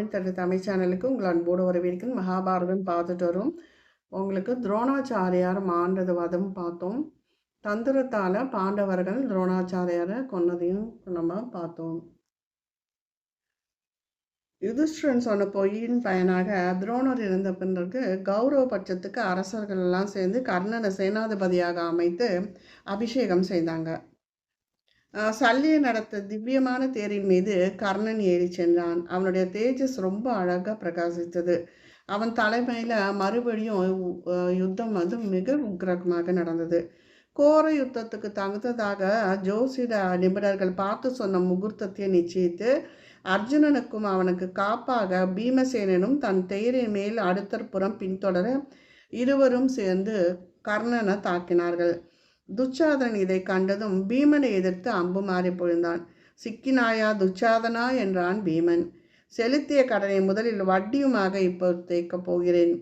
தமிழ் தட்டு தமிழ் சேனலுக்கு உங்கள் அன்போடு வரவேற்கும் மகாபாரதம் பார்த்துட்டு வரும். உங்களுக்கு துரோணாச்சாரியார் மாண்டது வதம் பார்த்தோம். தந்திரத்தால் பாண்டவர்கள் துரோணாச்சாரியாரை கொன்னதையும் நம்ம பார்த்தோம். யுதிஷ்டன் சொன்ன பொய்யின் பயனாக துரோணர் இருந்த பிறகு கௌரவ பட்சத்துக்கு அரசர்கள் எல்லாம் சேர்ந்து கர்ணனை சேனாதிபதியாக அமைத்து அபிஷேகம் செய்தாங்க. சல்லிய நடத்த திவ்யமான தேரின் மீது கர்ணன் ஏறி சென்றான். அவனுடைய தேஜஸ் ரொம்ப அழகாக பிரகாசித்தது. அவன் தலைமையில் மறுபடியும் யுத்தம் வந்து மிக உக்கிரமாக நடந்தது. கோர யுத்தத்துக்கு தகுந்ததாக ஜோசிட நிபுணர்கள் பார்த்து சொன்ன முகூர்த்தத்தை நிச்சயித்து அர்ஜுனனுக்கும் அவனுக்கு காப்பாக பீமசேனனும் தன் தேரின் மேல் அடுத்தற்புறம் பின்தொடர இருவரும் சேர்ந்து கர்ணனை தாக்கினார்கள். துச்சாதன் இதை கண்டதும் பீமனை எதிர்த்து அம்பு மாறி பொழுந்தான். சிக்கினாயா துச்சாதனா? என்றான் பீமன். செலுத்திய கடனை முதலில் வட்டியுமாக இப்போ தேய்க்கப் போகிறேன்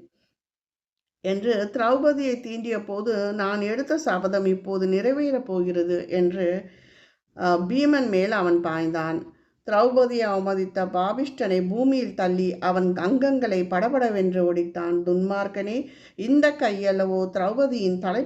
என்று திரௌபதியை தீண்டிய போது நான் எடுத்த சபதம் இப்போது நிறைவேறப் போகிறது என்று பீமன் மேல் அவன் பாய்ந்தான். திரௌபதியை அவமதித்த பாபிஷ்டனை பூமியில் தள்ளி அவன் அங்கங்களை படபடவென்று ஒடித்தான். துன்மார்க்கனே இந்த கையளவோ திரௌபதியின் தலை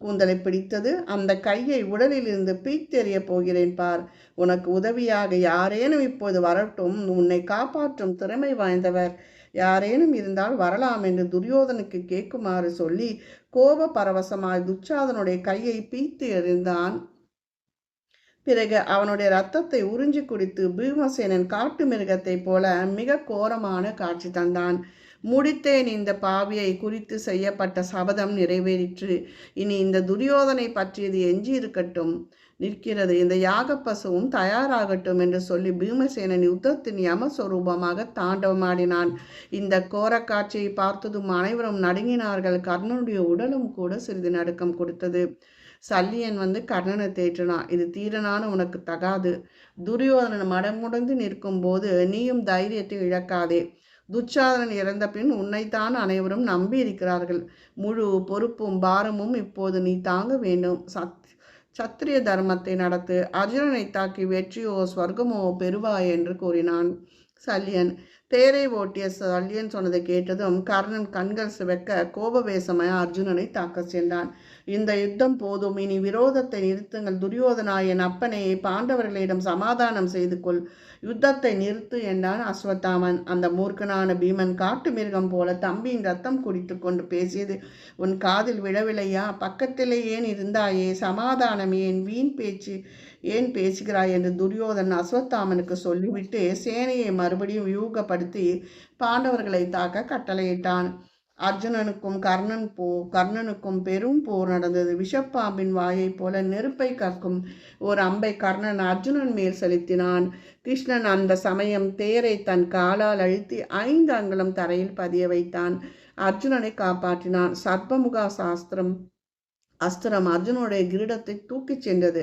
கூந்தலை பிடித்தது. அந்த கையை உடலில் இருந்து பீத்தெறிய போகிறேன் பார். உனக்கு உதவியாக யாரேனும் இப்போது வரட்டும். உன்னை காப்பாற்றும் திறமை வாய்ந்தவர் யாரேனும் இருந்தால் வரலாம் என்று துரியோதனுக்கு கேட்குமாறு சொல்லி கோப பரவசமாய் துச்சாதனுடைய கையை பீத்து எறிந்தான். பிறகு அவனுடைய ரத்தத்தை உறிஞ்சி குடித்து பீமசேனன் காட்டு மிருகத்தைப் போல மிக கோரமான காட்சி தந்தான். முடித்தேன். இந்த பாவியை குறித்து செய்யப்பட்ட சபதம் நிறைவேறிற்று. இனி இந்த துரியோதனை பற்றியது எஞ்சி இருக்கட்டும் நிற்கிறது. இந்த யாக பசுவும் தயாராகட்டும் என்று சொல்லி பீமசேனன் யுத்தத்தின் யமஸ்வரூபமாக தாண்டவமாடினான். இந்த கோர காட்சியை பார்த்ததும் அனைவரும் நடுங்கினார்கள். கர்ணனுடைய உடலும் கூட சிறிது நடுக்கம் கொடுத்தது. சல்லியன் வந்து கர்ணனை தேற்றினான். இது தீரனான உனக்கு தகாது. துரியோதனன் மடமுடந்து நிற்கும் போது நீயும் தைரியத்தை இழக்காதே. துச்சாதனன் இறந்த பின் உன்னைத்தான் அனைவரும் நம்பி இருக்கிறார்கள் முழு பொறுப்பும் பாரமும் இப்போது நீ தாங்க வேண்டும். சத் சத்திரிய தர்மத்தை நடத்து. அர்ஜுனனை தாக்கி வெற்றியோ ஸ்வர்க்கமோ பெறுவாய் என்று கூறினான் சல்யன் தேரை ஓட்டிய சல்யன் சொன்னதை கேட்டதும் கர்ணன் கண்கள் சிவக்க கோபவேசமாய் அர்ஜுனனை தாக்கச் சென்றான். இந்த யுத்தம் போதும். இனி விரோதத்தை நிறுத்துங்கள். துரியோதனா என் அப்பனை பாண்டவர்களிடம் சமாதானம் செய்து கொள். யுத்தத்தை நிறுத்து என்றான் அஸ்வத்தாமன். அந்த மூர்க்கனான பீமன் காட்டு மிருகம் போல தம்பியின் ரத்தம் குடித்து கொண்டு பேசியது. உன் காதில் விழவில்லையா? பக்கத்திலே ஏன் இருந்தாயே? சமாதானம் ஏன் வீண் பேச்சு ஏன் பேசுகிறாய்? என்று துரியோதன் அஸ்வத்தாமனுக்கு சொல்லிவிட்டு சேனையை மறுபடியும் வியூகப்படுத்தி பாண்டவர்களை தாக்க கட்டளையிட்டான். அர்ஜுனனுக்கும் கர்ணன் போ கர்ணனுக்கும் பெரும் போர் நடந்தது. விஷப்பாம்பின் வாயைப் போல நெருப்பை கக்கும் ஒரு அம்பை கர்ணன் அர்ஜுனன் மேல் செலுத்தினான். கிருஷ்ணன் அந்த சமயம் தேரை தன் காலால் அழுத்தி ஐந்து அங்குலம் தரையில் பதிய வைத்தான். அர்ஜுனனை காப்பாற்றினான். சர்ப்பமுகா சாஸ்திரம் அஸ்திரம் அர்ஜுனுடைய கிரீடத்தை தூக்கிச் சென்றது.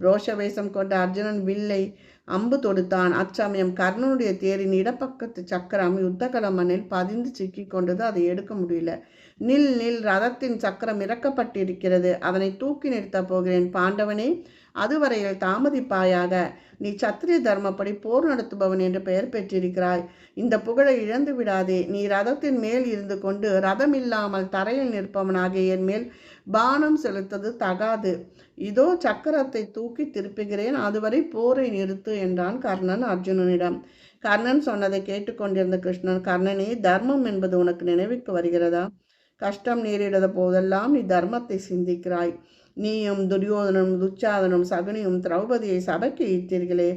ரோஷவேஷம் கொண்ட அர்ஜுனன் வில்லை அம்பு தொடுத்தான். அச்சமயம் கர்ணனுடைய தேரின் இடப்பக்கத்து சக்கரம் யுத்தகல மண்ணில் பதிந்து சிக்கி கொண்டது. அதை எடுக்க முடியல. நில் நில் ரதத்தின் சக்கரம் இறக்கப்பட்டிருக்கிறது. அதனை தூக்கி நிறுத்தப் போகிறேன். பாண்டவனே அதுவரையில் தாமதிப்பாயாக. நீ சத்திரிய தர்மப்படி போர் நடத்துபவன் என்று பெயர் பெற்றிருக்கிறாய். இந்த புகழை இழந்து விடாதே. நீ ரதத்தின் மேல் இருந்து கொண்டு ரதம் இல்லாமல் தரையில் நிற்பவனாகிய என் மேல் பானம் செலுத்தது தகாது. இதோ சக்கரத்தை தூக்கி திருப்புகிறேன். அதுவரை போரை நிறுத்து என்றான் கர்ணன் அர்ஜுனனிடம். கர்ணன் சொன்னதை கேட்டுக்கொண்டிருந்த கிருஷ்ணன் கர்ணனே தர்மம் என்பது உனக்கு நினைவுக்கு வருகிறதா? கஷ்டம் நேரிட போதெல்லாம் நீ தர்மத்தை சிந்திக்கிறாய். நீயும் துரியோதனும் துச்சாதனும் சகுனியும் திரௌபதியை சபைக்கு ஈர்த்தீர்களே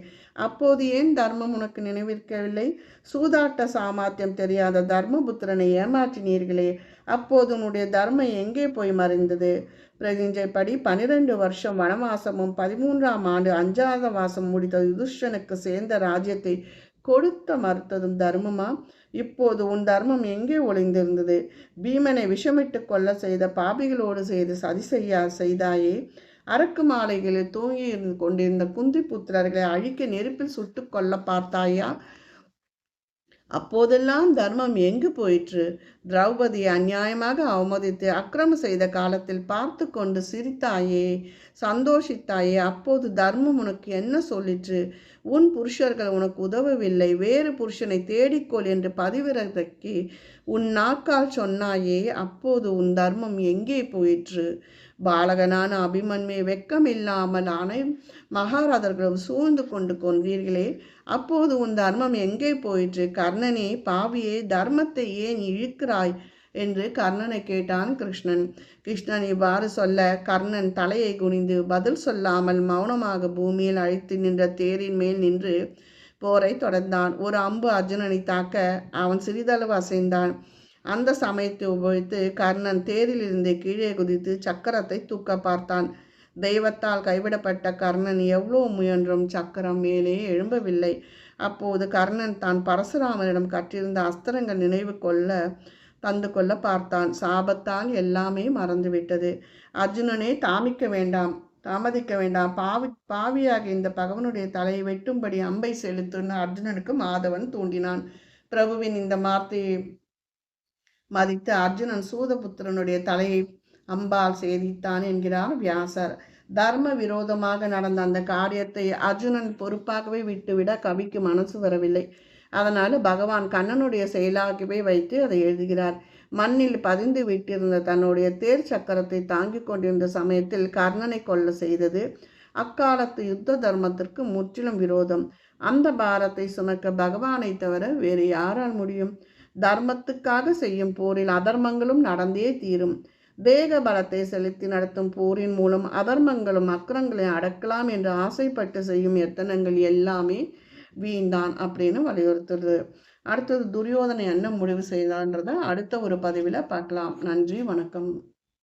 அப்போது ஏன் தர்மம் உனக்கு நினைவிருக்கவில்லை? சூதாட்ட சாமர்த்தியம் தெரியாத தர்மபுத்திரனை ஏமாற்றினீர்களே. அப்போது உன்னுடைய தர்மம் எங்கே போய் மறைந்தது? பிரதிஞ்சைப்படி பனிரெண்டு வருஷம் வனவாசமும் பதிமூன்றாம் ஆண்டு அஞ்சாத வாசம் முடித்த யுதிஷ்டனுக்கு சேர்ந்த ராஜ்யத்தை கொடுத்த மறுத்ததும் தர்மமா? இப்போது உன் தர்மம் எங்கே ஒளிந்திருந்தது? பீமனை விஷமிட்டு கொல்ல செய்த பாபிகளோடு செய்து சதி செய்யா செய்தாயே? அரக்கு மாலைகளில் தூங்கி இருந்து கொண்டிருந்த குந்தி புத்திரர்களை அழிக்க நெருப்பில் சுட்டு கொல்ல பார்த்தாயா? அப்போதெல்லாம் தர்மம் எங்கு போயிற்று? திரௌபதி அநியாயமாக அவமதித்து அக்கிரமம் செய்த காலத்தில் பார்த்து கொண்டு சிரித்தாயே சந்தோஷித்தாயே அப்போது தர்மம் உனக்கு என்ன சொல்லிற்று? உன் புருஷர்கள் உனக்கு உதவவில்லை வேறு புருஷனை தேடிக்கொள் என்று பதிவிரதைக்கு உன் நாக்கால் சொன்னாயே அப்போது உன் தர்மம் எங்கே போயிற்று? பாலகனான அபிமன்மை வெக்கமில்லாமல் அனை மகாராதர்களும் சூழ்ந்து கொண்டு கொண்டீர்களே அப்போது உன் தர்மம் எங்கே போயிற்று? கர்ணனே பாவியே தர்மத்தை ஏன் இழுக்கிறாய்? என்று கர்ணனை கேட்டான் கிருஷ்ணன். கிருஷ்ணன் இவ்வாறு சொல்ல கர்ணன் தலையை குனிந்து பதில் சொல்லாமல் மௌனமாக பூமியில் அழைத்து நின்ற தேரின் மேல் நின்று போரை தொடர்ந்தான். ஒரு அம்பு அர்ஜுனனை தாக்க அவன் சிறிதளவு அசைந்தான். அந்த சமயத்தை உபயோகித்து கர்ணன் தேரிலிருந்து கீழே குதித்து சக்கரத்தை தூக்க பார்த்தான். தெய்வத்தால் கைவிடப்பட்ட கர்ணன் எவ்வளோ முயன்றும் சக்கரம் மேலே எழும்பவில்லை. அப்போது கர்ணன் தான் பரசுராமனிடம் கற்றிருந்த அஸ்திரங்கள் நினைவு கொள்ள தந்து கொள்ள பார்த்தான். சாபத்தால் எல்லாமே மறந்துவிட்டது. அர்ஜுனனே தாமிக்க வேண்டாம் தாமதிக்க வேண்டாம். பாவி பாவியாக இந்த பகவனுடைய தலையை வெட்டும்படி அம்பை செலுத்துன்னு அர்ஜுனனுக்கு மாதவன் தூண்டினான். பிரபுவின் இந்த வார்த்தையை மதித்து அர்ஜுனன் சூதபுத்திரனுடைய தலையை அம்பால் சேதித்தான் என்கிறார் வியாசர். தர்ம விரோதமாக நடந்த அந்த காரியத்தை அர்ஜுனன் பொறுப்பாகவே விட்டுவிட கவிக்கு மனசு வரவில்லை. அதனால் பகவான் கண்ணனுடைய செயலாகவே வைத்து அதை எழுதுகிறார். மண்ணில் பதிந்து விட்டிருந்த தன்னுடைய தேர் சக்கரத்தை தாங்கிக் கொண்டிருந்த சமயத்தில் கர்ணனை கொல்ல செய்தது அக்காலத்து யுத்த தர்மத்திற்கு முற்றிலும் விரோதம். அந்த பாரத்தை சுமக்க பகவானை தவிர வேறு யாரால் முடியும்? தர்மத்துக்காக செய்யும் போரில் அதர்மங்களும் நடந்தே தீரும். தேக பலத்தை செலுத்தி நடத்தும் போரின் மூலம் அதர்மங்களும் அக்கரங்களை அடக்கலாம் என்று ஆசைப்பட்டு செய்யும் எத்தனங்கள் எல்லாமே வீண்தான் அப்படின்னு வலியுறுத்துறது அடுத்தது துரியோதனை என்ன முடிவு செய்தான்றதை அடுத்த ஒரு பதிவில் பார்க்கலாம். நன்றி வணக்கம்.